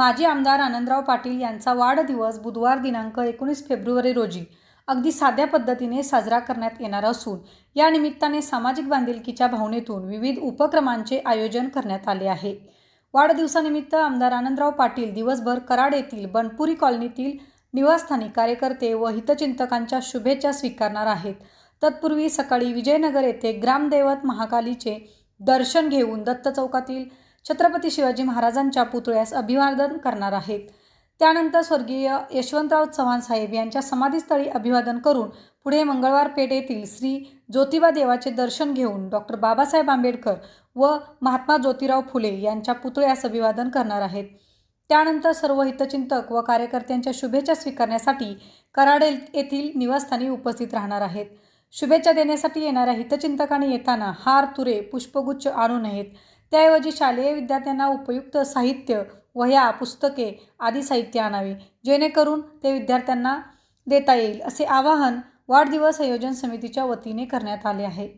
माजी आमदार आनंदराव पाटील यांचा वाढदिवस बुधवार दिनांक एकोणीस फेब्रुवारी रोजी अगदी साध्या पद्धतीने साजरा करण्यात येणार असून या निमित्ताने सामाजिक बांधिलकीच्या भावनेतून विविध उपक्रमांचे आयोजन करण्यात आले आहे. वाढदिवसानिमित्त आमदार आनंदराव पाटील दिवसभर कराड येथील बनपुरी कॉलनीतील निवासस्थानी कार्यकर्ते व हितचिंतकांच्या शुभेच्छा स्वीकारणार आहेत. तत्पूर्वी सकाळी विजयनगर येथे ग्रामदैवत महाकालीचे दर्शन घेऊन दत्त चौकातील छत्रपती शिवाजी महाराजांच्या पुतळ्यास अभिवादन करणार आहेत. त्यानंतर स्वर्गीय यशवंतराव चव्हाण साहेब यांच्या समाधीस्थळी अभिवादन करून पुढे मंगळवार पेठ येथील श्री ज्योतिबा देवाचे दर्शन घेऊन डॉक्टर बाबासाहेब आंबेडकर व महात्मा ज्योतिराव फुले यांच्या पुतळ्यास अभिवादन करणार आहेत. त्यानंतर सर्व हितचिंतक व कार्यकर्त्यांच्या शुभेच्छा स्वीकारण्यासाठी कराडेल येथील निवासस्थानी उपस्थित राहणार आहेत. शुभेच्छा देण्यासाठी येणाऱ्या हितचिंतकांनी येताना हार तुरे पुष्पगुच्छ आणू नयेत त्याऐवजी शालेय विद्यार्थ्यांना उपयुक्त साहित्य वह्या पुस्तके आदी साहित्य आणावे जेणेकरून ते विद्यार्थ्यांना देता येईल असे आवाहन वाढदिवस आयोजन समितीच्या वतीने करण्यात आले आहे.